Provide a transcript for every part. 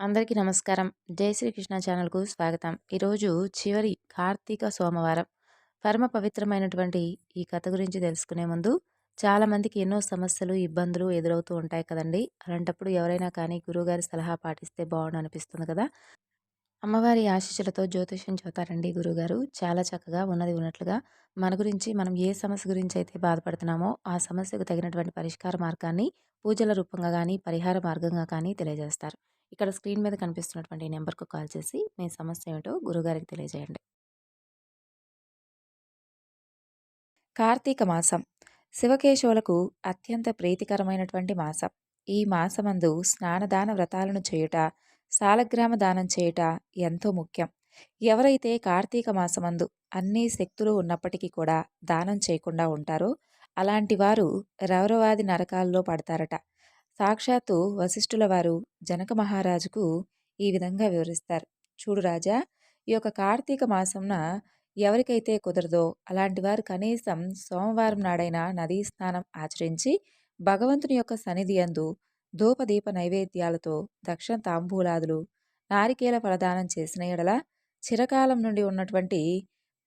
అందరికీ నమస్కారం. జై శ్రీకృష్ణ ఛానల్కు స్వాగతం. ఈరోజు చివరి కార్తీక సోమవారం. పరమ పవిత్రమైనటువంటి ఈ కథ గురించి తెలుసుకునే ముందు చాలామందికి ఎన్నో సమస్యలు ఇబ్బందులు ఎదురవుతూ ఉంటాయి కదండి. అలాంటప్పుడు ఎవరైనా కానీ గురువుగారి సలహా పాటిస్తే బాగుండు అనిపిస్తుంది కదా. అమ్మవారి ఆశీస్సులతో జ్యోతిష్యం చదువుతారండి గురుగారు చాలా చక్కగా ఉన్నది ఉన్నట్లుగా మన గురించి మనం ఏ సమస్య గురించి అయితే బాధపడుతున్నామో ఆ సమస్యకు తగినటువంటి పరిష్కార మార్గాన్ని పూజల రూపంగా కానీ పరిహార మార్గంగా కానీ తెలియజేస్తారు. ఇక్కడ స్క్రీన్ మీద కనిపిస్తున్నటువంటి నెంబర్కు కాల్ చేసి మీ సమస్య ఏమిటో గురుగారికి తెలియజేయండి. కార్తీక మాసం. శివకేశవులకు అత్యంత ప్రీతికరమైనటువంటి మాసం. ఈ మాసమందు స్నానదాన వ్రతాలను చేయుట సాలగ్రామ దానం చేయుట ఎంతో ముఖ్యం. ఎవరైతే కార్తీక మాసమందు అన్ని శక్తులు ఉన్నప్పటికీ కూడా దానం చేయకుండా ఉంటారో అలాంటి వారు రౌరవాది నరకాల్లో పడతారట. సాక్షాత్తు వశిష్ఠుల వారు జనక మహారాజుకు ఈ విధంగా వివరిస్తారు. చూడు రాజా ఈ యొక్క కార్తీక మాసంన ఎవరికైతే కుదరదో అలాంటి వారు కనీసం సోమవారం నాడైనా నదీ స్నానం ఆచరించి భగవంతుని యొక్క సన్నిధి అందు ధూపదీప నైవేద్యాలతో దక్షిణ తాంబూలాదులు నారికేల ఫలదానం చేసిన ఎడల చిరకాలం నుండి ఉన్నటువంటి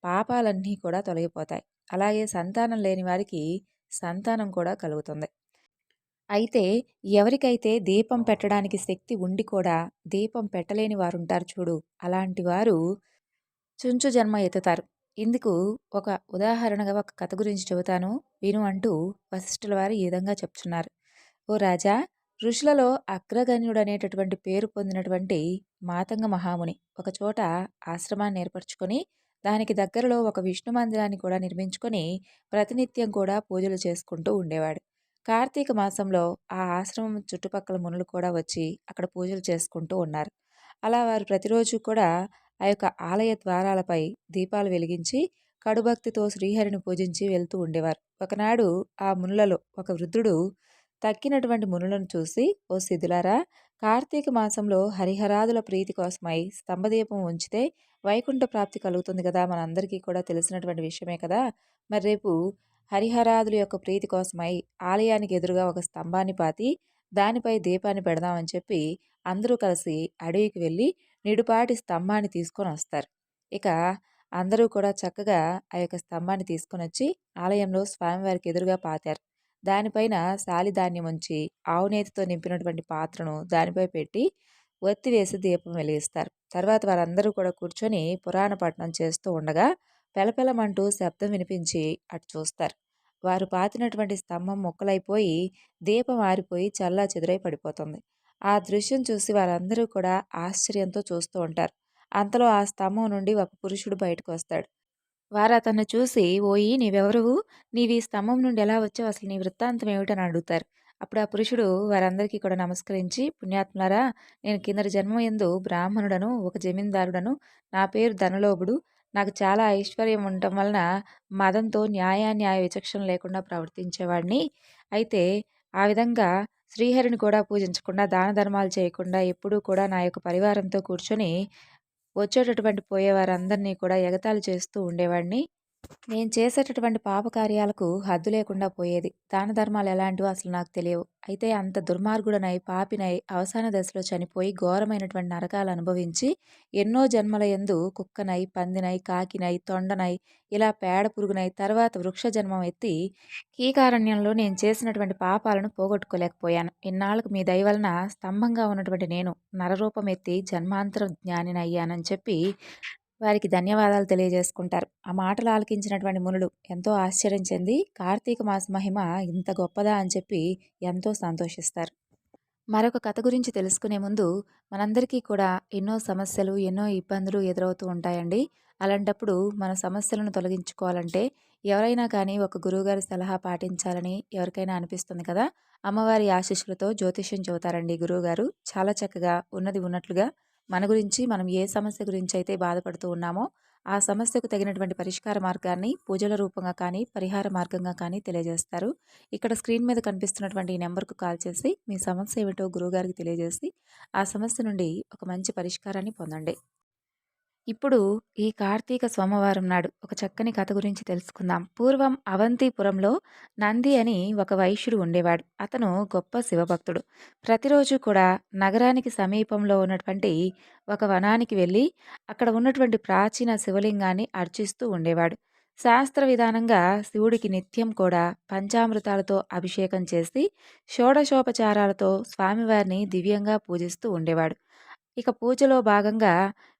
పాపాలన్నీ కూడా తొలగిపోతాయి. అలాగే సంతానం లేని వారికి సంతానం కూడా కలుగుతుంది. అయితే ఎవరికైతే దీపం పెట్టడానికి శక్తి ఉండి కూడా దీపం పెట్టలేని వారు ఉంటారు చూడు. అలాంటి వారు చుంచు జన్మ ఎత్తుతారు. ఇందుకు ఒక ఉదాహరణగా ఒక కథ గురించి చెబుతాను. విను అంటూ వశిష్ఠుల వారు ఈ విధంగా చెప్తున్నారు. ఓ రాజా ఋషులలో అగ్రగణ్యుడు అనేటటువంటి పేరు పొందినటువంటి మాతంగ మహాముని ఒకచోట ఆశ్రమాన్ని ఏర్పరచుకొని దానికి దగ్గరలో ఒక విష్ణు మందిరాన్ని కూడా నిర్మించుకొని ప్రతినిత్యం కూడా పూజలు చేసుకుంటూ ఉండేవాడు. కార్తీక మాసంలో ఆ ఆశ్రమం చుట్టుపక్కల మునులు కూడా వచ్చి అక్కడ పూజలు చేసుకుంటూ ఉన్నారు. అలా వారు ప్రతిరోజు కూడా ఆ యొక్క ఆలయ ద్వారాలపై దీపాలు వెలిగించి కడుభక్తితో శ్రీహరిని పూజించి వెళ్తూ ఉండేవారు. ఒకనాడు ఆ మునులలో ఒక వృద్ధుడు తక్కినటువంటి మునులను చూసి ఓ సిద్ధులారా కార్తీక మాసంలో హరిహరాదుల ప్రీతి కోసమై స్తంభదీపం ఉంచితే వైకుంఠ ప్రాప్తి కలుగుతుంది కదా? మనందరికీ కూడా తెలిసినటువంటి విషయమే కదా? మరి రేపు హరిహరాదుల యొక్క ప్రీతి కోసమై ఆలయానికి ఎదురుగా ఒక స్తంభాన్ని పాతి దానిపై దీపాన్ని పెడదామని చెప్పి అందరూ కలిసి అడవికి వెళ్ళి నిడుపాటి స్తంభాన్ని తీసుకొని వస్తారు. ఇక అందరూ కూడా చక్కగా ఆ యొక్క స్తంభాన్ని తీసుకొని వచ్చి ఆలయంలో స్వామివారికి ఎదురుగా పాతారు. దానిపైన సాలిధాన్యం ఉంచి ఆవునేతితో నింపినటువంటి పాత్రను దానిపై పెట్టి ఒత్తి వేసి దీపం వెలిగిస్తారు. తర్వాత వారందరూ కూడా కూర్చొని పురాణ పట్టణం చేస్తూ ఉండగా పెలపెలమంటూ శబ్దం వినిపించి అటు చూస్తారు. వారు పాతినటువంటి స్తంభం మొక్కలైపోయి దీపం ఆరిపోయి చల్లా చెదురై పడిపోతుంది. ఆ దృశ్యం చూసి వారందరూ కూడా ఆశ్చర్యంతో చూస్తూ ఉంటారు. అంతలో ఆ స్తంభం నుండి ఒక పురుషుడు బయటకు వస్తాడు వారు అతన్ని చూసి ఓయి నీవెవరువు నీవి స్తంభం నుండి ఎలా వచ్చావు? అసలు నీ వృత్తాంతం ఏమిటని అడుగుతారు. అప్పుడు ఆ పురుషుడు వారందరికీ కూడా నమస్కరించి పుణ్యాత్మలారా నేను కిందటి జన్మ ఎందు బ్రాహ్మణుడను ఒక జమీందారుడను నా పేరు ధనలోభుడు నాకు చాలా ఐశ్వర్యం ఉండటం వలన మదంతో న్యాయాన్యాయ విచక్షణ లేకుండా ప్రవర్తించేవాడిని. అయితే ఆ విధంగా శ్రీహరిని కూడా పూజించకుండా దాన ధర్మాలు చేయకుండా ఎప్పుడూ కూడా నా యొక్క పరివారంతో కూర్చొని వచ్చేటటువంటి పోయేవారందరినీ కూడా ఎగతాళి చేస్తూ ఉండేవాడిని. నేను చేసేటటువంటి పాపకార్యాలకు హద్దు లేకుండా పోయేది. దాన ధర్మాలు ఎలాంటివో అసలు నాకు తెలియవు. అయితే అంత దుర్మార్గుడనై పాపినై అవసాన దశలో చనిపోయి ఘోరమైనటువంటి నరకాలు అనుభవించి ఎన్నో జన్మల ఎందు కుక్కనై పందినై కాకినై తొండనై ఇలా పేడ పురుగునై తర్వాత వృక్ష జన్మం ఎత్తి కీకారణ్యంలో నేను చేసినటువంటి పాపాలను పోగొట్టుకోలేకపోయాను. ఇన్నాళ్ళకు మీ దయ వలన స్తంభంగా ఉన్నటువంటి నేను నరరూపం ఎత్తి జన్మాంతర జ్ఞానినయ్యానని చెప్పి వారికి ధన్యవాదాలు తెలియజేసుకుంటారు. ఆ మాటలు ఆలకించినటువంటి మునులు ఎంతో ఆశ్చర్యం చెంది కార్తీక మాస మహిమ ఇంత గొప్పదా? అని చెప్పి ఎంతో సంతోషిస్తారు. మరొక కథ గురించి తెలుసుకునే ముందు మనందరికీ కూడా ఎన్నో సమస్యలు ఎన్నో ఇబ్బందులు ఎదురవుతూ ఉంటాయండి. అలాంటప్పుడు మన సమస్యలను తొలగించుకోవాలంటే ఎవరైనా కానీ ఒక గురువుగారి సలహా పాటించాలని ఎవరికైనా అనిపిస్తుంది కదా? అమ్మవారి ఆశీస్సులతో జ్యోతిష్యం చెబుతారండి గురువుగారు. చాలా చక్కగా ఉన్నది ఉన్నట్లుగా మన గురించి మనం ఏ సమస్య గురించి అయితే బాధపడుతూ ఉన్నామో ఆ సమస్యకు తగినటువంటి పరిష్కార మార్గాన్ని పూజల రూపంగా కానీ పరిహార మార్గంగా కానీ తెలియజేస్తారు. ఇక్కడ స్క్రీన్ మీద కనిపిస్తున్నటువంటి ఈ నెంబర్కు కాల్ చేసి మీ సమస్య ఏమిటో గురువుగారికి తెలియజేసి ఆ సమస్య నుండి ఒక మంచి పరిష్కారాన్ని పొందండి. ఇప్పుడు ఈ కార్తీక సోమవారం నాడు ఒక చక్కని కథ గురించి తెలుసుకుందాం. పూర్వం అవంతిపురంలో నంది అని ఒక వైశ్యుడు ఉండేవాడు. అతను గొప్ప శివభక్తుడు. ప్రతిరోజు కూడా నగరానికి సమీపంలో ఉన్నటువంటి ఒక వనానికి వెళ్ళి అక్కడ ఉన్నటువంటి ప్రాచీన శివలింగాన్ని అర్చిస్తూ ఉండేవాడు. శాస్త్ర విధానంగా శివుడికి నిత్యం కూడా పంచామృతాలతో అభిషేకం చేసి షోడశోపచారాలతో స్వామివారిని దివ్యంగా పూజిస్తూ ఉండేవాడు. ఇక పూజలో భాగంగా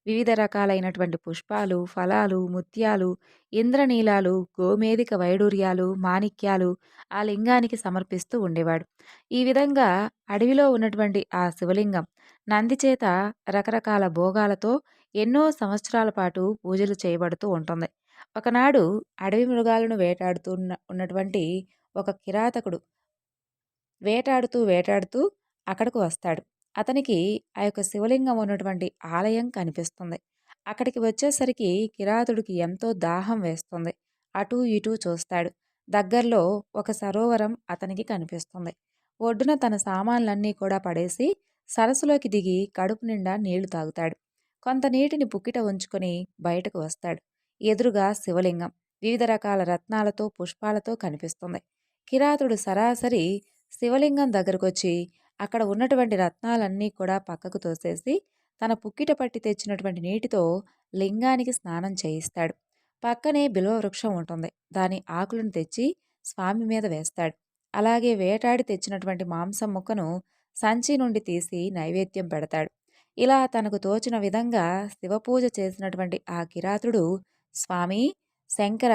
వివిధ రకాలైనటువంటి పుష్పాలు, ఫలాలు, ముత్యాలు, ఇంద్రనీలాలు, గోమేధిక వైడూర్యాలు, మాణిక్యాలు ఆ లింగానికి సమర్పిస్తూ ఉండేవాడు. ఈ విధంగా అడవిలో ఉన్నటువంటి ఆ శివలింగం నంది చేత రకరకాల భోగాలతో ఎన్నో సంవత్సరాల పాటు పూజలు చేయబడుతూ ఉంటుంది. ఒకనాడు అడవి మృగాలను వేటాడుతూ ఉన్నటువంటి ఒక కిరాతకుడు వేటాడుతూ వేటాడుతూ అక్కడకు వస్తాడు. అతనికి ఆ యొక్క శివలింగం ఉన్నటువంటి ఆలయం కనిపిస్తుంది. అక్కడికి వచ్చేసరికి కిరాతుడికి ఎంతో దాహం వేస్తుంది. అటూ ఇటూ చూస్తాడు. దగ్గరలో ఒక సరోవరం అతనికి కనిపిస్తుంది. ఒడ్డున తన సామాన్లన్నీ కూడా పడేసి సరస్సులోకి దిగి కడుపు నిండా నీళ్ళు తాగుతాడు. కొంత నీటిని పుక్కిట ఉంచుకొని బయటకు వస్తాడు. ఎదురుగా శివలింగం వివిధ రకాల రత్నాలతో పుష్పాలతో కనిపిస్తుంది. కిరాతుడు సరాసరి శివలింగం దగ్గరకొచ్చి అక్కడ ఉన్నటువంటి రత్నాలన్నీ కూడా పక్కకు తోసేసి తన పుక్కిట పట్టి తెచ్చినటువంటి నీటితో లింగానికి స్నానం చేయిస్తాడు. పక్కనే బిల్వ వృక్షం ఉంటుంది. దాని ఆకులను తెచ్చి స్వామి మీద వేస్తాడు. అలాగే వేటాడి తెచ్చినటువంటి మాంసం ముక్కను సంచి నుండి తీసి నైవేద్యం పెడతాడు. ఇలా తనకు తోచిన విధంగా శివపూజ చేసినటువంటి ఆ కిరాతుడు స్వామి శంకర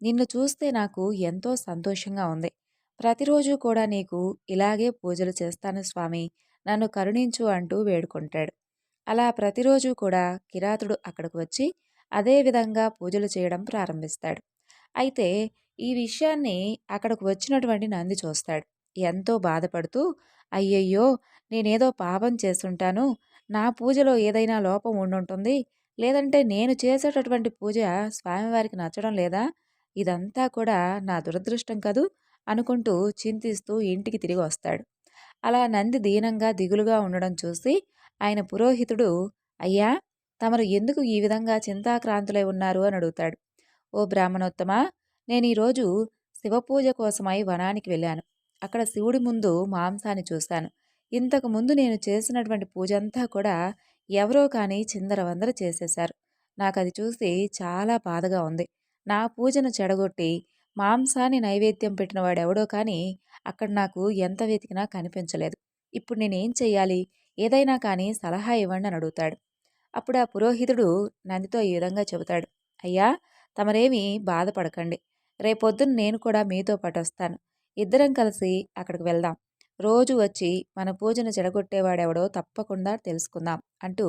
నిన్ను చూస్తే నాకు ఎంతో సంతోషంగా ఉంది. ప్రతిరోజు కూడా నీకు ఇలాగే పూజలు చేస్తాను స్వామి. నన్ను కరుణించు అంటూ వేడుకుంటాడు. అలా ప్రతిరోజు కూడా కిరాతుడు అక్కడికి వచ్చి అదే విధంగా పూజలు చేయడం ప్రారంభిస్తాడు. అయితే ఈ విషయాన్ని అక్కడికి వచ్చినటువంటి నంది చూస్తాడు. ఎంతో బాధపడుతూ అయ్యయ్యో! నేనేదో పాపం చేస్తుంటాను. నా పూజలో ఏదైనా లోపం ఉండుంటుంది. లేదంటే నేను చేసేటటువంటి పూజ స్వామివారికి నచ్చడం లేదా? ఇదంతా కూడా నా దురదృష్టం కదూ? అనుకుంటూ చింతిస్తూ ఇంటికి తిరిగి వస్తాడు. అలా నంది దీనంగా దిగులుగా ఉండడం చూసి ఆయన పురోహితుడు అయ్యా తమరు ఎందుకు ఈ విధంగా చింతాక్రాంతులై ఉన్నారు? అని అడుగుతాడు. ఓ బ్రాహ్మణోత్తమ నేను ఈరోజు శివపూజ కోసమై వనానికి వెళ్ళాను. అక్కడ శివుడి ముందు మాంసాన్ని చూశాను. ఇంతకు ముందు నేను చేసినటువంటి పూజ అంతా కూడా ఎవరో కానీ చిందరవందర చేసేశారు. నాకు అది చూసి చాలా బాధగా ఉంది. నా పూజను చెడగొట్టి మాంసాన్ని నైవేద్యం పెట్టిన వాడెవడో కానీ అక్కడ నాకు ఎంత వెతికినా కనిపించలేదు. ఇప్పుడు నేనేం చెయ్యాలి? ఏదైనా కానీ సలహా ఇవ్వండి అని అడుగుతాడు. అప్పుడు ఆ పురోహితుడు నందితో ఈ విధంగా చెబుతాడు. అయ్యా తమరేమీ బాధపడకండి. రేపొద్దున నేను కూడా మీతో పాటు వస్తాను. ఇద్దరం కలిసి అక్కడికి వెళ్దాం. రోజు వచ్చి మన పూజను చెడగొట్టేవాడెవడో తప్పకుండా తెలుసుకుందాం అంటూ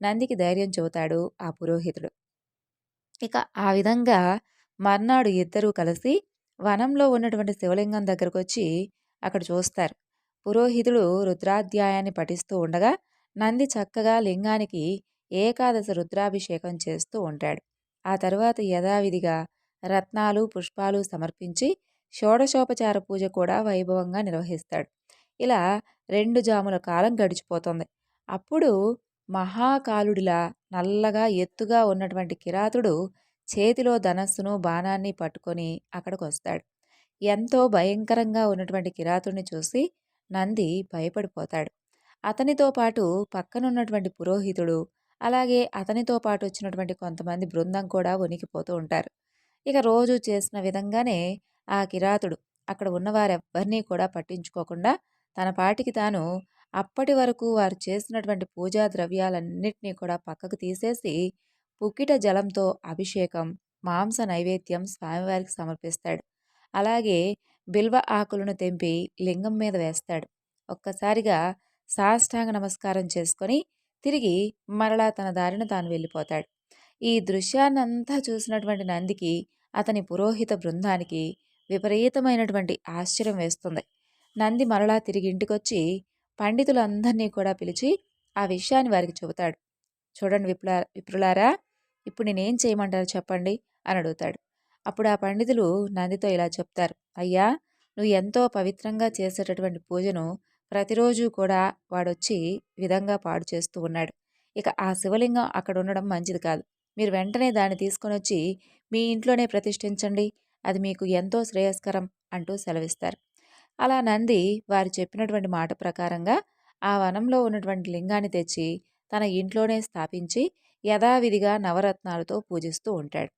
నందికి ధైర్యం చెబుతాడు ఆ పురోహితుడు. ఇక ఆ విధంగా మర్నాడు ఇద్దరూ కలిసి వనంలో ఉన్నటువంటి శివలింగం దగ్గరకు వచ్చి అక్కడ చూస్తారు. పురోహితుడు రుద్రాధ్యాయాన్ని పఠిస్తూ ఉండగా నంది చక్కగా లింగానికి ఏకాదశ రుద్రాభిషేకం చేస్తూ ఉంటాడు. ఆ తరువాత యథావిధిగా రత్నాలు పుష్పాలు సమర్పించి షోడశోపచార పూజ కూడా వైభవంగా నిర్వహిస్తాడు. ఇలా రెండు జాముల కాలం గడిచిపోతుంది. అప్పుడు మహాకాలుడిలా నల్లగా ఎత్తుగా ఉన్నటువంటి కిరాతుడు చేతిలో ధనస్సును బాణాన్ని పట్టుకొని అక్కడికి వస్తాడు ఎంతో భయంకరంగా ఉన్నటువంటి కిరాతుడిని చూసి నంది భయపడిపోతాడు. అతనితో పాటు పక్కనున్నటువంటి పురోహితుడు అలాగే అతనితో పాటు వచ్చినటువంటి కొంతమంది బృందం కూడా వణికిపోతూ ఉంటారు. ఇక రోజు చేసిన విధంగానే ఆ కిరాతుడు అక్కడ ఉన్నవారెవ్వరినీ కూడా పట్టించుకోకుండా తన పాటికి తాను అప్పటి వరకు వారు చేసినటువంటి పూజా ద్రవ్యాలన్నింటినీ కూడా పక్కకు తీసేసి పుక్కిట జలంతో అభిషేకం మాంస నైవేద్యం స్వామివారికి సమర్పిస్తాడు. అలాగే బిల్వ ఆకులను తెంపి లింగం మీద వేస్తాడు. ఒక్కసారిగా సాష్టాంగ నమస్కారం చేసుకొని తిరిగి మరలా తన దారిన తాను వెళ్ళిపోతాడు. ఈ దృశ్యాన్నంతా చూసినటువంటి నందికి అతని పురోహిత బృందానికి విపరీతమైనటువంటి ఆశ్చర్యం వేస్తుంది. నంది మరలా తిరిగి ఇంటికొచ్చి పండితులందరినీ కూడా పిలిచి ఆ విషయాన్ని వారికి చెబుతాడు. చూడండి విప్లా విప్రులారా ఇప్పుడు నేనేం చేయమంటారు చెప్పండి? అని అడుగుతాడు. అప్పుడు ఆ పండితులు నందితో ఇలా చెప్తారు. అయ్యా నువ్వు ఎంతో పవిత్రంగా చేసేటటువంటి పూజను ప్రతిరోజు కూడా వాడొచ్చి విధంగా పాడు చేస్తూ ఉన్నాడు. ఇక ఆ శివలింగం అక్కడ ఉండడం మంచిది కాదు. మీరు వెంటనే దాన్ని తీసుకొని వచ్చి మీ ఇంట్లోనే ప్రతిష్ఠించండి. అది మీకు ఎంతో శ్రేయస్కరం అంటూ సెలవిస్తారు. అలా నంది వారు చెప్పినటువంటి మాట ప్రకారంగా ఆ వనంలో ఉన్నటువంటి లింగాన్ని తెచ్చి తన ఇంట్లోనే స్థాపించి యథావిధిగా నవరత్నాలతో పూజిస్తూ ఉంటాడు.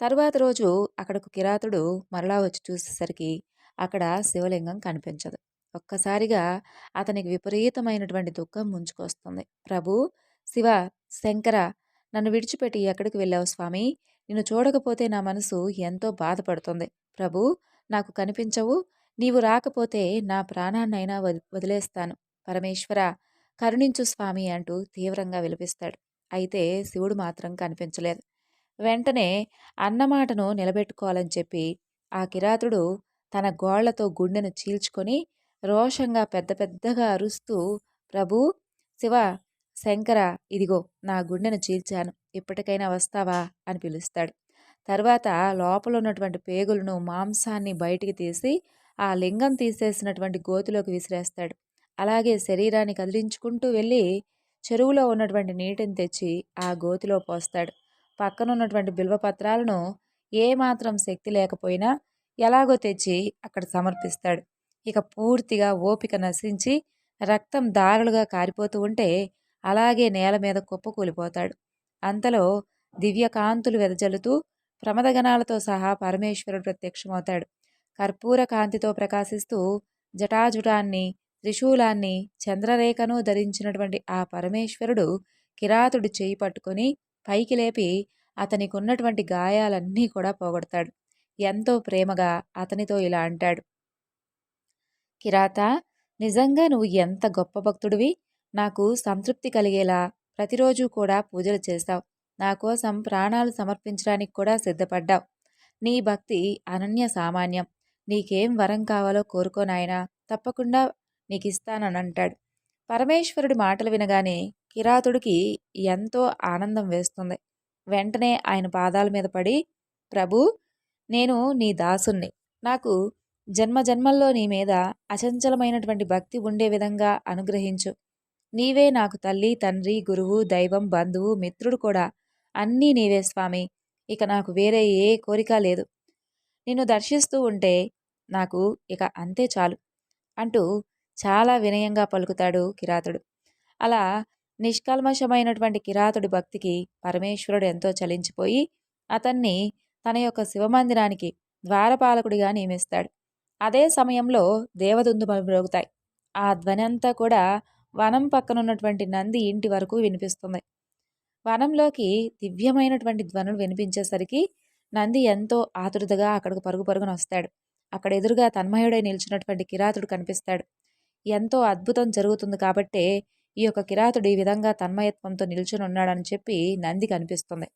తరువాత రోజు అక్కడకు కిరాతుడు మరలా వచ్చి చూసేసరికి అక్కడ శివలింగం కనిపించదు. ఒక్కసారిగా అతనికి విపరీతమైనటువంటి దుఃఖం ముంచుకొస్తుంది. ప్రభు శివ శంకర నన్ను విడిచిపెట్టి ఎక్కడికి వెళ్ళావు స్వామి? నిన్ను చూడకపోతే నా మనసు ఎంతో బాధపడుతుంది. ప్రభు నాకు కనిపించవు. నీవు రాకపోతే నా ప్రాణాన్నైనా వదిలేస్తాను. పరమేశ్వర కరుణించు స్వామి అంటూ తీవ్రంగా విలపిస్తాడు. అయితే శివుడు మాత్రం కనిపించలేదు. వెంటనే అన్నమాటను నిలబెట్టుకోవాలని చెప్పి ఆ కిరాతుడు తన గోళ్ళతో గుండెను చీల్చుకొని రోషంగా పెద్ద పెద్దగా అరుస్తూ ప్రభు శివ శంకర ఇదిగో నా గుండెను చీల్చాను. ఇప్పటికైనా వస్తావా? అని పిలుస్తాడు. తర్వాత లోపల ఉన్నటువంటి పేగులను మాంసాన్ని బయటికి తీసి ఆ లింగం తీసేసినటువంటి గోతిలోకి విసిరేస్తాడు. అలాగే శరీరాన్ని కదిలించుకుంటూ వెళ్ళి చెరువులో ఉన్నటువంటి నీటిని తెచ్చి ఆ గోతిలో పోస్తాడు. పక్కన ఉన్నటువంటి బిల్వపత్రాలను ఏమాత్రం శక్తి లేకపోయినా ఎలాగో తెచ్చి అక్కడ సమర్పిస్తాడు. ఇక పూర్తిగా ఓపిక నశించి రక్తం దారులుగా కారిపోతూ ఉంటే అలాగే నేల మీద కుప్పకూలిపోతాడు అంతలో దివ్యకాంతులు వెదజల్లుతూ ప్రమదగణాలతో సహా పరమేశ్వరుడు ప్రత్యక్షమవుతాడు. కర్పూర కాంతితో ప్రకాశిస్తూ జటాజుటాన్ని త్రిశూలాన్ని చంద్రరేఖను ధరించినటువంటి ఆ పరమేశ్వరుడు కిరాతుడు చేయి పట్టుకొని పైకి లేపి అతనికి ఉన్నటువంటి గాయాలన్నీ కూడా పోగొడతాడు. ఎంతో ప్రేమగా అతనితో ఇలా అంటాడు. కిరాత నిజంగా నువ్వు ఎంత గొప్ప భక్తుడివి. నాకు సంతృప్తి కలిగేలా ప్రతిరోజు కూడా పూజలు చేస్తావు. నా కోసం ప్రాణాలు సమర్పించడానికి కూడా సిద్ధపడ్డావు. నీ భక్తి అనన్య సామాన్యం. నీకేం వరం కావాలో కోరుకోనాయనా తప్పకుండా నీకు ఇస్తానని అంటాడు పరమేశ్వరుడి మాటలు వినగానే కిరాతుడికి ఎంతో ఆనందం వేస్తుంది. వెంటనే ఆయన పాదాల మీద పడి ప్రభు నేను నీ దాసుణ్ణి. నాకు జన్మ జన్మల్లో నీ మీద అచంచలమైనటువంటి భక్తి ఉండే విధంగా అనుగ్రహించు. నీవే నాకు తల్లి తండ్రి గురువు దైవం బంధువు మిత్రుడు కూడా. అన్నీ నీవే స్వామి. ఇక నాకు వేరే ఏ కోరిక లేదు. నిన్ను దర్శిస్తూ ఉంటే నాకు ఇక అంతే చాలు అంటూ చాలా వినయంగా పలుకుతాడు కిరాతుడు. అలా నిష్కల్మషమైనటువంటి కిరాతుడి భక్తికి పరమేశ్వరుడు ఎంతో చలించిపోయి అతన్ని తన యొక్క శివమందిరానికి ద్వారపాలకుడిగా నియమిస్తాడు. అదే సమయంలో దేవదుందుమలు మ్రోగుతాయి ఆ ధ్వని అంతా కూడా వనం పక్కనున్నటువంటి నంది ఇంటి వరకు వినిపిస్తుంది. వనంలోకి దివ్యమైనటువంటి ధ్వనులు వినిపించేసరికి నంది ఎంతో ఆతురతగా అక్కడికి పరుగు పరుగున వస్తాడు అక్కడ ఎదురుగా తన్మయుడై నిలిచినటువంటి కిరాతుడు కనిపిస్తాడు. ఎంతో అద్భుతం జరుగుతుంది కాబట్టే ఈ యొక్క కిరాతుడు ఈ విధంగా తన్మయత్వంతో నిల్చుని ఉన్నాడని చెప్పి నంది కనిపిస్తుంది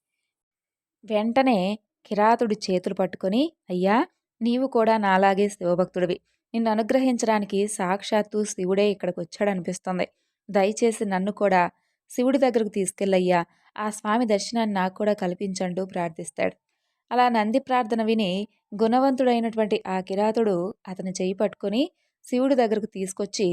వెంటనే కిరాతుడి చేతులు పట్టుకొని అయ్యా నీవు కూడా నాలాగే శివభక్తుడివి. నిన్ను అనుగ్రహించడానికి సాక్షాత్తు శివుడే ఇక్కడికి వచ్చాడనిపిస్తుంది దయచేసి నన్ను కూడా శివుడి దగ్గరకు తీసుకెళ్ళయ్యా. ఆ స్వామి దర్శనాన్ని నాకు కూడా కల్పించండు ప్రార్థిస్తాడు. అలా నంది ప్రార్థన విని గుణవంతుడైనటువంటి ఆ కిరాతుడు అతని చేయి పట్టుకొని శివుడి దగ్గరకు తీసుకొచ్చి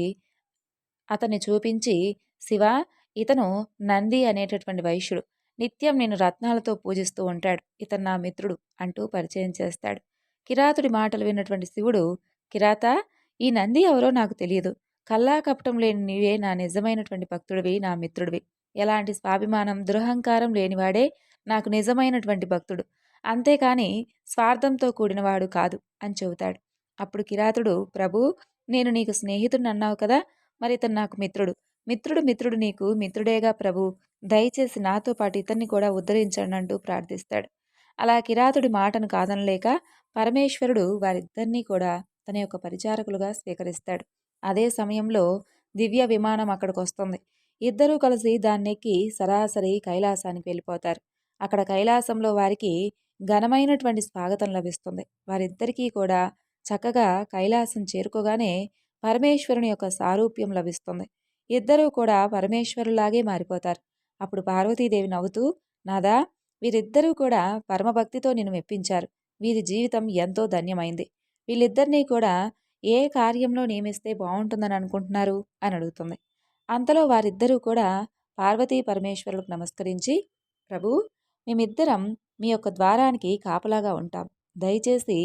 అతన్ని చూపించి శివ ఇతను నంది అనేటటువంటి వైశ్యుడు. నిత్యం నేను రత్నాలతో పూజిస్తూ ఉంటాడు. ఇతను నా మిత్రుడు అంటూ పరిచయం చేస్తాడు. కిరాతుడి మాటలు విన్నటువంటి శివుడు కిరాత ఈ నంది ఎవరో నాకు తెలియదు. కల్లా కపటం లేని నీవే నా నిజమైనటువంటి భక్తుడివి నా మిత్రుడివి. ఎలాంటి స్వాభిమానం దురహంకారం లేనివాడే నాకు నిజమైనటువంటి భక్తుడు. అంతేకాని స్వార్థంతో కూడినవాడు కాదు అని చెబుతాడు. అప్పుడు కిరాతుడు ప్రభు నేను నీకు స్నేహితుడిని అన్నావు కదా మరి ఇతను నాకు మిత్రుడు. మిత్రుడు మిత్రుడు నీకు మిత్రుడేగా ప్రభు. దయచేసి నాతో పాటు ఇతన్ని కూడా ఉద్ధరించండి అంటూ ప్రార్థిస్తాడు. అలా కిరాతుడి మాటను కాదనలేక పరమేశ్వరుడు వారిద్దరినీ కూడా తన యొక్క పరిచారకులుగా స్వీకరిస్తాడు. అదే సమయంలో దివ్య విమానం అక్కడికి వస్తుంది. ఇద్దరూ కలిసి దాన్నెక్కి సరాసరి కైలాసానికి వెళ్ళిపోతారు. అక్కడ కైలాసంలో వారికి ఘనమైనటువంటి స్వాగతం లభిస్తుంది. వారిద్దరికీ కూడా చక్కగా కైలాసం చేరుకోగానే పరమేశ్వరుని యొక్క సారూప్యం లభిస్తుంది. ఇద్దరూ కూడా పరమేశ్వరులాగే మారిపోతారు. అప్పుడు పార్వతీదేవి నవ్వుతూ నాదా వీరిద్దరూ కూడా పరమభక్తితో నిన్ను మెప్పించారు. వీరి జీవితం ఎంతో ధన్యమైంది. వీళ్ళిద్దరినీ కూడా ఏ కార్యంలో నియమిస్తే బాగుంటుందని అనుకుంటున్నారు? అని అడుగుతుంది. అంతలో వారిద్దరూ కూడా పార్వతీ పరమేశ్వరులకు నమస్కరించి ప్రభు మేమిద్దరం మీ యొక్క ద్వారానికి కాపలాగా ఉంటాం. దయచేసి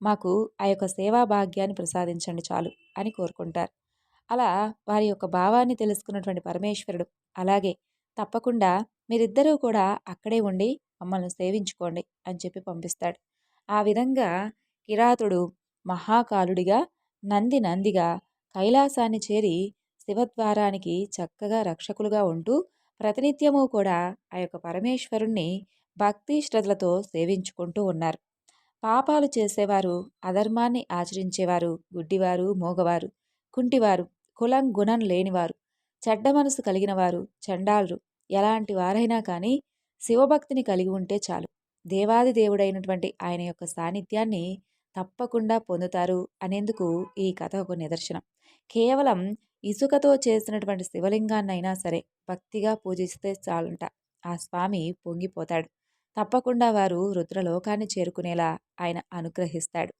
మాకు ఆ యొక్క సేవా భాగ్యాన్ని ప్రసాదించండి చాలు అని కోరుకుంటారు. అలా వారి యొక్క భావాన్ని తెలుసుకున్నటువంటి పరమేశ్వరుడు అలాగే తప్పకుండా మీరిద్దరూ కూడా అక్కడే ఉండి మమ్మల్ని సేవించుకోండి అని చెప్పి పంపిస్తాడు. ఆ విధంగా కిరాతుడు మహాకాలుడిగా నంది నందిగా కైలాసాన్ని చేరి శివద్వారానికి చక్కగా రక్షకులుగా ఉంటూ ప్రతినిత్యము కూడా ఆ యొక్క పరమేశ్వరుణ్ణి భక్తి శ్రద్ధలతో సేవించుకుంటూ ఉన్నారు. పాపాలు చేసేవారు అధర్మాన్ని ఆచరించేవారు గుడ్డివారు మోగవారు కుంటివారు కులం గుణం లేనివారు చెడ్డ మనసు కలిగినవారు చండాలు ఎలాంటి వారైనా కానీ శివభక్తిని కలిగి ఉంటే చాలు. దేవాది దేవుడైనటువంటి ఆయన యొక్క సాన్నిధ్యాన్ని తప్పకుండా పొందుతారు అనేందుకు ఈ కథ ఒక నిదర్శనం. కేవలం ఇసుకతో చేసినటువంటి శివలింగాన్నైనా సరే భక్తిగా పూజిస్తే చాలంట. ఆ స్వామి పొంగిపోతాడు. తప్పకుండా వారు రుద్రలోకాన్ని చేరుకునేలా ఆయన అనుగ్రహిస్తాడు.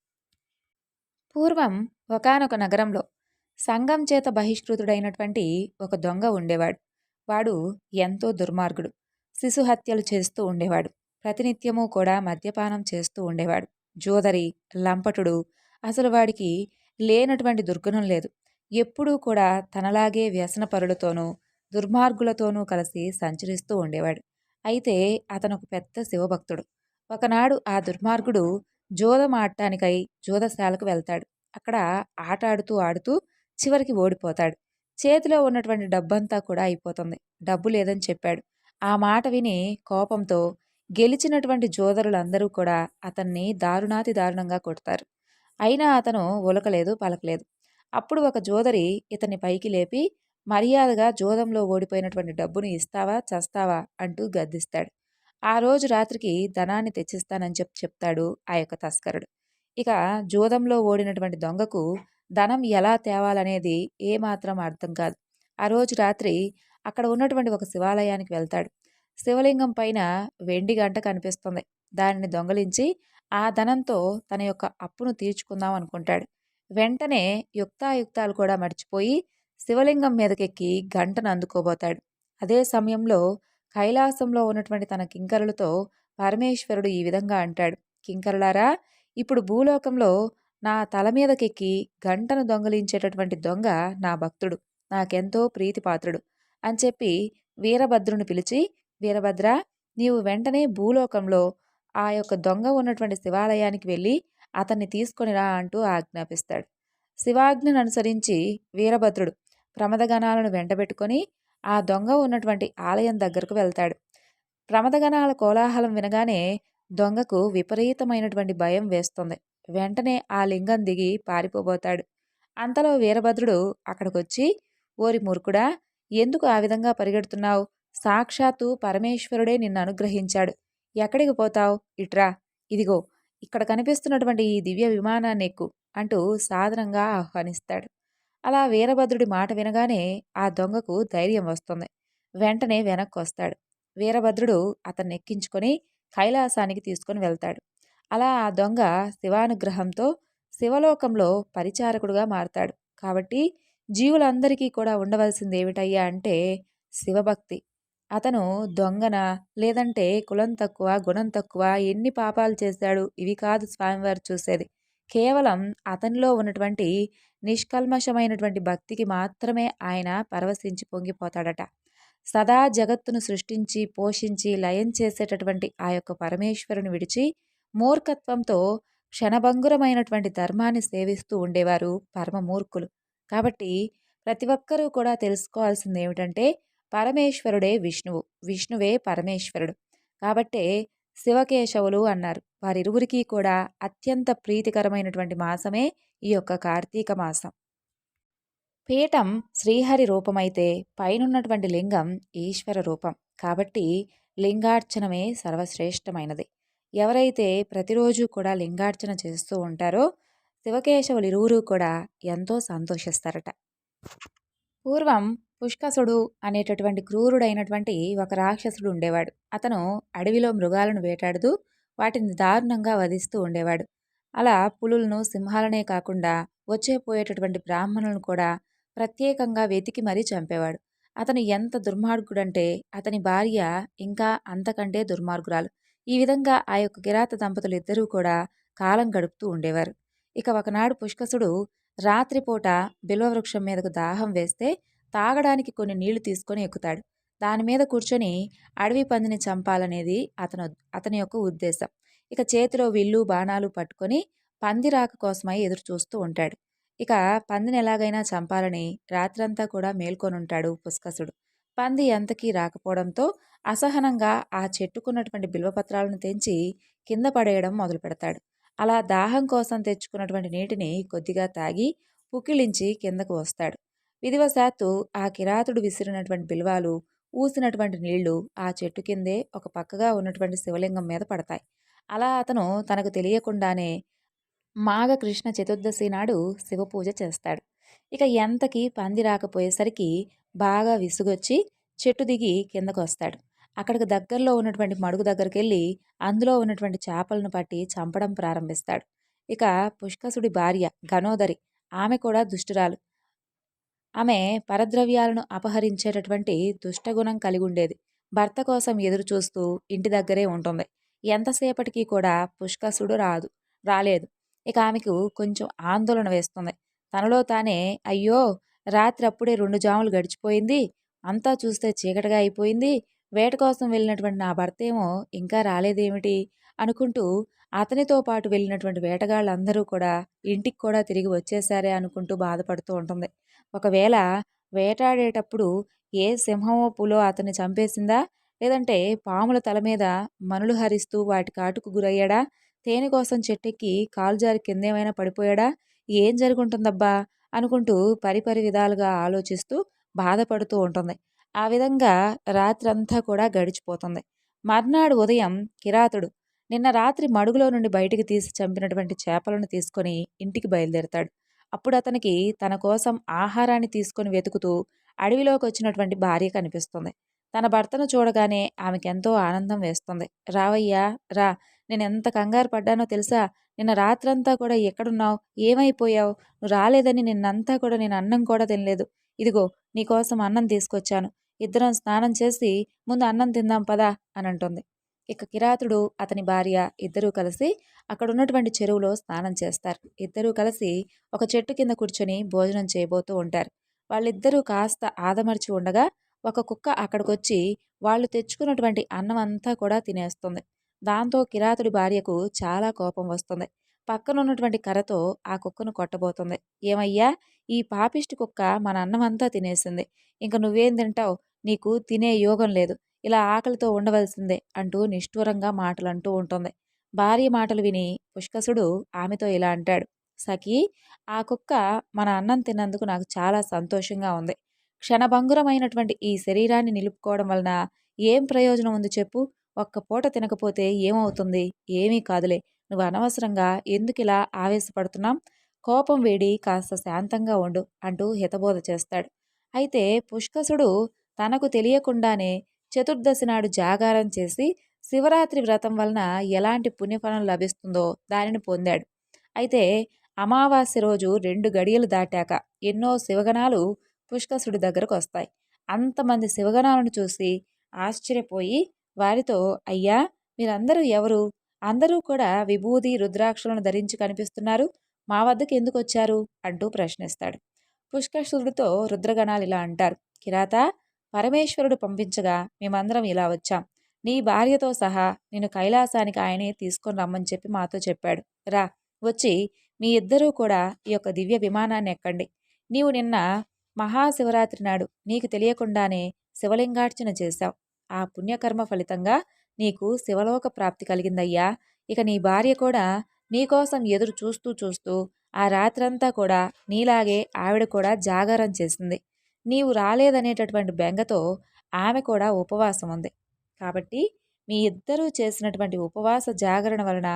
పూర్వం ఒకనొక నగరంలో సంఘం చేత బహిష్కృతుడైనటువంటి ఒక దొంగ ఉండేవాడు. వాడు ఎంతో దుర్మార్గుడు. శిశు హత్యలు చేస్తూ ఉండేవాడు. ప్రతినిత్యము కూడా మద్యపానం చేస్తూ ఉండేవాడు. జోదరి లంపటుడు అసలు వాడికి లేనటువంటి దుర్గుణం లేదు. ఎప్పుడూ కూడా తనలాగే వ్యసనపరులతోనూ దుర్మార్గులతోనూ కలిసి సంచరిస్తూ ఉండేవాడు. అయితే అతను ఒక పెద్ద శివభక్తుడు. ఒకనాడు ఆ దుర్మార్గుడు జోదం ఆడటానికై జోదశాలకు వెళ్తాడు. అక్కడ ఆట ఆడుతూ ఆడుతూ చివరికి ఓడిపోతాడు. చేతిలో ఉన్నటువంటి డబ్బంతా కూడా అయిపోతుంది. డబ్బు లేదని చెప్పాడు. ఆ మాట విని కోపంతో గెలిచినటువంటి జోదరులందరూ కూడా అతన్ని దారుణాతి దారుణంగా కొడతారు. అయినా అతను ఉలకలేదు పలకలేదు. అప్పుడు ఒక జోదరి ఇతన్ని పైకి లేపి మర్యాదగా జోదంలో ఓడిపోయినటువంటి డబ్బును ఇస్తావా చస్తావా అంటూ గద్దిస్తాడు. ఆ రోజు రాత్రికి ధనాన్ని తెచ్చిస్తానని చెప్పి చెప్తాడు ఆ యొక్క తస్కరుడు. ఇక జోదంలో ఓడినటువంటి దొంగకు ధనం ఎలా తేవాలనేది ఏమాత్రం అర్థం కాదు. ఆ రోజు రాత్రి అక్కడ ఉన్నటువంటి ఒక శివాలయానికి వెళ్తాడు. శివలింగం పైన వెండి గంట కనిపిస్తుంది. దానిని దొంగలించి ఆ ధనంతో తన యొక్క అప్పును తీర్చుకుందాం అనుకుంటాడు. వెంటనే యుక్తాయుక్తాలు కూడా మర్చిపోయి శివలింగం మీదకెక్కి గంటను అందుకోబోతాడు. అదే సమయంలో కైలాసంలో ఉన్నటువంటి తన కింకరులతో పరమేశ్వరుడు ఈ విధంగా అంటాడు. కింకరులారా ఇప్పుడు భూలోకంలో నా తల మీదకెక్కి గంటను దొంగలించేటటువంటి దొంగ నా భక్తుడు. నాకెంతో ప్రీతిపాత్రుడు అని చెప్పి వీరభద్రుని పిలిచి వీరభద్ర నీవు వెంటనే భూలోకంలో ఆ యొక్క దొంగ ఉన్నటువంటి శివాలయానికి వెళ్ళి అతన్ని తీసుకొనిరా అంటూ ఆజ్ఞాపిస్తాడు. శివాజ్ఞను అనుసరించి వీరభద్రుడు ప్రమదగణాలను వెంటబెట్టుకొని ఆ దొంగ ఉన్నటువంటి ఆలయం దగ్గరకు వెళ్తాడు. ప్రమదగణాల కోలాహలం వినగానే దొంగకు విపరీతమైనటువంటి భయం వేస్తుంది. వెంటనే ఆ లింగం దిగి పారిపోబోతాడు. అంతలో వీరభద్రుడు అక్కడికొచ్చి ఓరి మూర్ఖుడా ఎందుకు ఆ విధంగా పరిగెడుతున్నావు? సాక్షాత్తు పరమేశ్వరుడే నిన్ను అనుగ్రహించాడు. ఎక్కడికి పోతావు? ఇట్రా ఇదిగో ఇక్కడ కనిపిస్తున్నటువంటి ఈ దివ్య విమానాన్ని ఎక్కు అంటూ సాదరంగా ఆహ్వానిస్తాడు. అలా వీరభద్రుడి మాట వినగానే ఆ దొంగకు ధైర్యం వస్తుంది. వెంటనే వెనక్కి వస్తాడు వీరభద్రుడు అతన్ని ఎక్కించుకొని కైలాసానికి తీసుకొని వెళ్తాడు. అలా ఆ దొంగ శివానుగ్రహంతో శివలోకంలో పరిచారకుడుగా మారతాడు. కాబట్టి జీవులందరికీ కూడా ఉండవలసింది ఏమిటయ్యా అంటే శివభక్తి. అతను దొంగన లేదంటే కులం తక్కువ గుణం తక్కువ ఎన్ని పాపాలు చేశాడు ఇవి కాదు స్వామివారు చూసేది. కేవలం అతనిలో ఉన్నటువంటి నిష్కల్మషమైనటువంటి భక్తికి మాత్రమే ఆయన పరవశించి పొంగిపోతాడట. సదా జగత్తును సృష్టించి పోషించి లయం చేసేటటువంటి ఆ యొక్క పరమేశ్వరుని విడిచి మూర్ఖత్వంతో క్షణభంగురమైనటువంటి ధర్మాన్ని సేవిస్తూ ఉండేవారు పరమమూర్ఖులు. కాబట్టి ప్రతి ఒక్కరూ కూడా తెలుసుకోవాల్సింది ఏమిటంటే పరమేశ్వరుడే విష్ణువు విష్ణువే పరమేశ్వరుడు. కాబట్టే శివకేశవులు అన్నారు వారిరువురికి కూడా అత్యంత ప్రీతికరమైనటువంటి మాసమే ఈ యొక్క కార్తీక మాసం. పీఠం శ్రీహరి రూపమైతే పైనున్నటువంటి లింగం ఈశ్వర రూపం. కాబట్టి లింగార్చనమే సర్వశ్రేష్టమైనది. ఎవరైతే ప్రతిరోజు కూడా లింగార్చన చేస్తూ ఉంటారో శివకేశవులు ఇరువురు కూడా ఎంతో సంతోషిస్తారట. పూర్వం పుష్కసుడు అనేటటువంటి క్రూరుడైనటువంటి ఒక రాక్షసుడు ఉండేవాడు. అతను అడవిలో మృగాలను వేటాడుతూ వాటిని దారుణంగా వధిస్తూ ఉండేవాడు. అలా పులులను సింహాలనే కాకుండా వచ్చే పోయేటటువంటి బ్రాహ్మణులను కూడా ప్రత్యేకంగా వెతికి మరీ చంపేవాడు. అతను ఎంత దుర్మార్గుడంటే అతని భార్య ఇంకా అంతకంటే దుర్మార్గురాలు. ఈ విధంగా ఆ యొక్క కిరాత దంపతులు ఇద్దరూ కూడా కాలం గడుపుతూ ఉండేవారు. ఇక ఒకనాడు పుష్కసుడు రాత్రిపూట బిల్వవృక్షం మీదకు దాహం వేస్తే తాగడానికి కొన్ని నీళ్ళు తీసుకొని ఎక్కుతాడు. దాని మీద కూర్చొని అడవి పందిని చంపాలనేది అతను అతని యొక్క ఉద్దేశం. ఇక చేతిలో విల్లు బాణాలు పట్టుకొని పంది రాక కోసమై ఎదురు చూస్తూ ఉంటాడు. ఇక పందిని ఎలాగైనా చంపాలని రాత్రంతా కూడా మేల్కొనుంటాడు పుష్కసుడు. పంది ఎంతకీ రాకపోవడంతో అసహనంగా ఆ చెట్టుకున్నటువంటి బిల్వపత్రాలను తెంచి కింద పడేయడం మొదలు పెడతాడు అలా దాహం కోసం తెచ్చుకున్నటువంటి నీటిని కొద్దిగా తాగి పుక్కిలించి కిందకు వస్తాడు. విధివశాత్తు ఆ కిరాతుడు విసిరినటువంటి బిల్వాలు ఊసినటువంటి నీళ్ళు ఆ చెట్టు కిందే ఒక పక్కగా ఉన్నటువంటి శివలింగం మీద పడతాయి. అలా అతను తనకు తెలియకుండానే మాఘ కృష్ణ చతుర్దశి నాడు శివపూజ చేస్తాడు. ఇక ఎంతకి పంది రాకపోయేసరికి బాగా విసుగొచ్చి చెట్టు దిగి కిందకు వస్తాడు అక్కడికి దగ్గరలో ఉన్నటువంటి మడుగు దగ్గరికి వెళ్ళి అందులో ఉన్నటువంటి చేపలను పట్టి చంపడం ప్రారంభిస్తాడు. ఇక పుష్కసుడి భార్య గనోదరి ఆమె కూడా దుష్టురాలు. ఆమె పరద్రవ్యాలను అపహరించేటటువంటి దుష్టగుణం కలిగి ఉండేది భర్త కోసం ఎదురు చూస్తూ ఇంటి దగ్గరే ఉంటుంది. ఎంతసేపటికి కూడా పుష్కసుడు రాదు రాలేదు. ఇక ఆమెకు కొంచెం ఆందోళన వేస్తుంది. తనలో తానే అయ్యో రాత్రి అప్పుడే రెండు జాములు గడిచిపోయింది అంతా చూస్తే చీకటిగా అయిపోయింది వేట కోసం వెళ్ళినటువంటి నా భర్త ఏమో ఇంకా రాలేదేమిటి? అనుకుంటూ అతనితో పాటు వెళ్ళినటువంటి వేటగాళ్ళందరూ కూడా ఇంటికి కూడా తిరిగి వచ్చేసారే అనుకుంటూ బాధపడుతూ ఉంటుంది. ఒకవేళ వేటాడేటప్పుడు ఏ సింహమో పులో అతన్ని చంపేసిందా? లేదంటే పాముల తల మీద మనులు హరిస్తూ వాటి కాటుకు గురయ్యాడా? తేనె కోసం చెట్టెక్కి కాలు జారి కిందేమైనా పడిపోయాడా? ఏం జరుగుంటుందబ్బా? అనుకుంటూ పరిపరి విధాలుగా ఆలోచిస్తూ బాధపడుతూ ఉంటుంది. ఆ విధంగా రాత్రంతా కూడా గడిచిపోతుంది. మర్నాడు ఉదయం కిరాతుడు నిన్న రాత్రి మడుగులో నుండి బయటికి తీసి చంపినటువంటి చేపలను తీసుకొని ఇంటికి బయలుదేరతాడు. అప్పుడు అతనికి తన కోసం ఆహారాన్ని తీసుకొని వెతుకుతూ అడవిలోకి వచ్చినటువంటి భార్య కనిపిస్తుంది. తన భర్తను చూడగానే ఆమెకెంతో ఆనందం వేస్తుంది. రావయ్యా రా. నేను ఎంత కంగారు పడ్డానో తెలుసా? నిన్న రాత్రంతా కూడా ఎక్కడున్నావు? ఏమైపోయావు? నువ్వు రాలేదని నిన్నంతా కూడా నేను అన్నం కూడా తినలేదు. ఇదిగో నీకోసం అన్నం తీసుకొచ్చాను. ఇద్దరం స్నానం చేసి ముందు అన్నం తిందాం పదా అని అంటుంది ఇక కిరాతుడు అతని భార్య ఇద్దరూ కలిసి అక్కడ ఉన్నటువంటి చెరువులో స్నానం చేస్తారు. ఇద్దరూ కలిసి ఒక చెట్టు కింద కూర్చొని భోజనం చేయబోతూ ఉంటారు. వాళ్ళిద్దరూ కాస్త ఆదమర్చి ఉండగా ఒక కుక్క అక్కడికొచ్చి వాళ్ళు తెచ్చుకున్నటువంటి అన్నం అంతా కూడా తినేస్తుంది. దాంతో కిరాతుడి భార్యకు చాలా కోపం వస్తుంది. పక్కనున్నటువంటి కర్రతో ఆ కుక్కను కొట్టబోతుంది. ఏమయ్యా ఈ పాపిష్టి కుక్క మన అన్నం అంతా తినేసింది. ఇంక నువ్వేం తింటావు? నీకు తినే యోగం లేదు. ఇలా ఆకలితో ఉండవలసిందే అంటూ నిష్ఠూరంగా మాటలు అంటూ ఉంటుంది. భార్య మాటలు విని పుష్కసుడు ఆమెతో ఇలా అంటాడు. సఖీ ఆ కుక్క మన అన్నం తిన్నందుకు నాకు చాలా సంతోషంగా ఉంది. క్షణభంగురమైనటువంటి ఈ శరీరాన్ని నిలుపుకోవడం వలన ఏం ప్రయోజనం ఉంది చెప్పు? ఒక్క పూట తినకపోతే ఏమవుతుంది? ఏమీ కాదులే. నువ్వు అనవసరంగా ఎందుకు ఇలా ఆవేశపడుతున్నాం? కోపం వేడి కాస్త శాంతంగా ఉండు అంటూ హితబోధ చేస్తాడు. అయితే పుష్కసుడు తనకు తెలియకుండానే చతుర్దశి నాడు జాగారం చేసి శివరాత్రి వ్రతం వలన ఎలాంటి పుణ్యఫలం లభిస్తుందో దానిని పొందాడు. అయితే అమావాస్య రోజు రెండు గడియలు దాటాక ఎన్నో శివగణాలు పుష్కసుడి దగ్గరకు వస్తాయి అంతమంది శివగణాలను చూసి ఆశ్చర్యపోయి వారితో అయ్యా మీరందరూ ఎవరు? అందరూ కూడా విభూది రుద్రాక్షలను ధరించి కనిపిస్తున్నారు. మా వద్దకు ఎందుకు వచ్చారు అంటూ ప్రశ్నిస్తాడు. పుష్కసుడితో రుద్రగణాలు ఇలా అంటారు. కిరాత పరమేశ్వరుడు పంపించగా మేమందరం ఇలా వచ్చాం. నీ భార్యతో సహా నేను కైలాసానికి ఆయనే తీసుకొని రమ్మని చెప్పి మాతో చెప్పాడు. రా వచ్చి మీ ఇద్దరూ కూడా ఈ యొక్క దివ్య విమానాన్ని ఎక్కండి. నీవు నిన్న మహాశివరాత్రి నాడు నీకు తెలియకుండానే శివలింగార్చన చేశావు. ఆ పుణ్యకర్మ ఫలితంగా నీకు శివలోక ప్రాప్తి కలిగిందయ్యా. ఇక నీ భార్య కూడా నీకోసం ఎదురు చూస్తూ చూస్తూ ఆ రాత్రంతా కూడా నీలాగే ఆవిడ కూడా జాగారం చేసింది. నీవు రాలేదనేటటువంటి బెంగతో ఆమె కూడా ఉపవాసం ఉంది. కాబట్టి మీ ఇద్దరూ చేసినటువంటి ఉపవాస జాగరణ వలన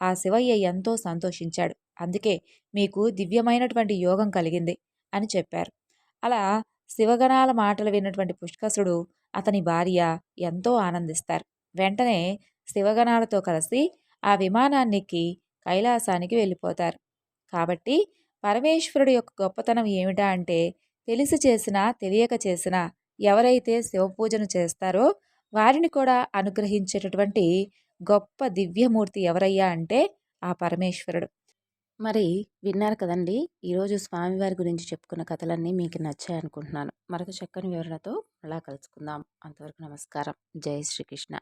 ఆ శివయ్య ఎంతో సంతోషించాడు. అందుకే మీకు దివ్యమైనటువంటి యోగం కలిగింది అని చెప్పారు. అలా శివగణాల మాటలు విన్నటువంటి పుష్కసుడు అతని భార్య ఎంతో ఆనందిస్తారు. వెంటనే శివగణాలతో కలిసి ఆ విమానానికి కైలాసానికి వెళ్ళిపోతారు. కాబట్టి పరమేశ్వరుడు యొక్క గొప్పతనం ఏమిటా అంటే తెలిసి చేసినా తెలియక చేసినా ఎవరైతే శివపూజను చేస్తారో వారిని కూడా అనుగ్రహించేటటువంటి గొప్ప దివ్యమూర్తి ఎవరయ్యా అంటే ఆ పరమేశ్వరుడు. మరి విన్నారు కదండి! ఈరోజు స్వామివారి గురించి చెప్పుకున్న కథలన్నీ మీకు నచ్చాయి అనుకుంటున్నాను. మరొక చక్కని వివరణతో అలా కలుసుకుందాం. అంతవరకు నమస్కారం. జై శ్రీకృష్ణ.